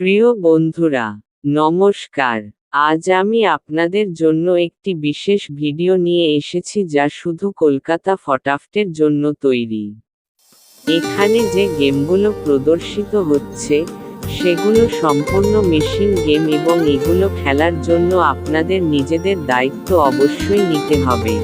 প্রিয় বন্ধুরা, নমস্কার। আজ আমি আপনাদের জন্য একটি বিশেষ ভিডিও নিয়ে এসেছি যা শুধু কলকাতা ফটাফটের জন্য তৈরি। এখানে যে গেমগুলো প্রদর্শিত হচ্ছে, সেগুলো সম্পূর্ণ মেশিন গেম এবং এগুলো খেলার জন্য আপনাদের নিজেদের দায়িত্ব অবশ্যই নিতে হবে।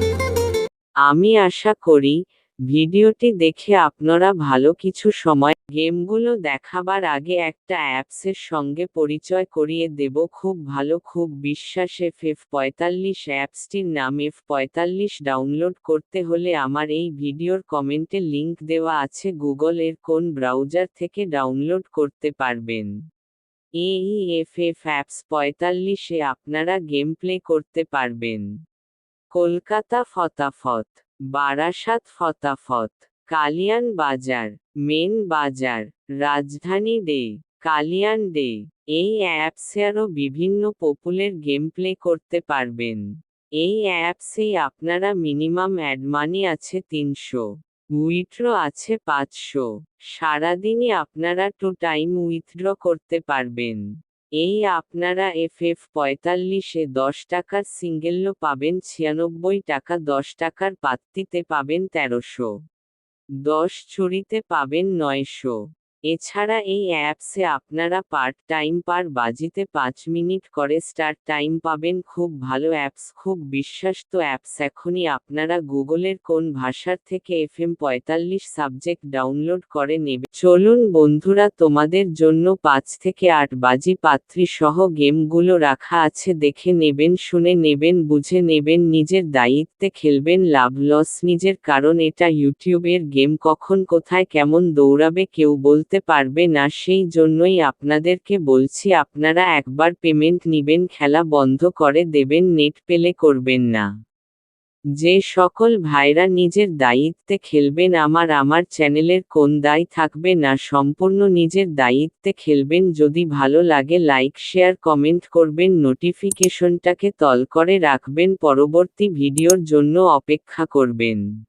আমি আশা করি ভিডিওটি দেখে আপনারা ভালো কিছু সময় গেমগুলো দেখাবার আগে একটা অ্যাপসের সঙ্গে পরিচয় করিয়ে দেব। খুব ভালো, খুব বিশ্বাস এফ এফ পঁয়তাল্লিশ অ্যাপসটির নাম এফ পঁয়তাল্লিশ ডাউনলোড করতে হলে আমার এই ভিডিওর কমেন্টে লিংক দেওয়া আছে। গুগল এর কোন ব্রাউজার থেকে ডাউনলোড করতে পারবেন? এই এফ এফ অ্যাপস পঁয়তাল্লিশে আপনারা গেম প্লে করতে পারবেন। কলকাতা ফতাফত বারাসাত ফতাফত, কালিয়ান বাজার, মেন বাজার, রাজধানী ডে, কালিয়ান ডে। এই অ্যাপসে আরও বিভিন্ন পপুলার গেম প্লে করতে পারবেন। এই অ্যাপসে আপনারা মিনিমাম অ্যাড মানি আছে তিনশো উইথড্র আছে পাঁচশো। সারাদিনই আপনারা টু টাইম উইথড্র করতে পারবেন। এই আপনারা এফ এফ পঁয়তাল্লিশে দশ টাকার সিঙ্গেলও পাবেন, ছিয়ানব্বই টাকা দশ টাকার পাত্তিতে পাবেন তেরোশো। দশ ছুরিতে পাবেন নয়শো। এছাড়া এই অ্যাপসে আপনারা পার্ট টাইম পার বাজিতে পাঁচ মিনিট করে স্টার টাইম পাবেন। খুব ভালো অ্যাপস, খুব বিশ্বাস্ত অ্যাপস। এখনই আপনারা গুগলের কোন ভাষার থেকে এফ এম পঁয়তাল্লিশ সাবজেক্ট ডাউনলোড করে নেবে। চলুন বন্ধুরা, তোমাদের জন্য পাঁচ থেকে আট বাজি পাত্রী সহ গেমগুলো রাখা আছে। দেখে নেবেন, শুনে নেবেন, বুঝে নেবেন, নিজের দায়িত্বে খেলবেন, লাভ লস নিজের। কারণ এটা ইউটিউবের গেম, কখন, কোথায়, কেমন দৌড়াবে, কেউ বলতে পারবে না, সেই জন্যই আপনাদেরকে বলছি আপনারা একবার পেমেন্ট নিবেন, খেলা বন্ধ করে দেবেন, নেট পেলে করবেন না। যে সকল ভাইরা নিজের দায়িত্বে খেলবেন, আমার আমার চ্যানেলের কোন দায় থাকবে না, সম্পূর্ণ নিজের দায়িত্বে খেলবেন, যদি ভালো লাগে লাইক, শেয়ার, কমেন্ট করবেন, নোটিফিকেশনটাকে তল করে রাখবেন, পরবর্তী ভিডিওর জন্য অপেক্ষা করবেন।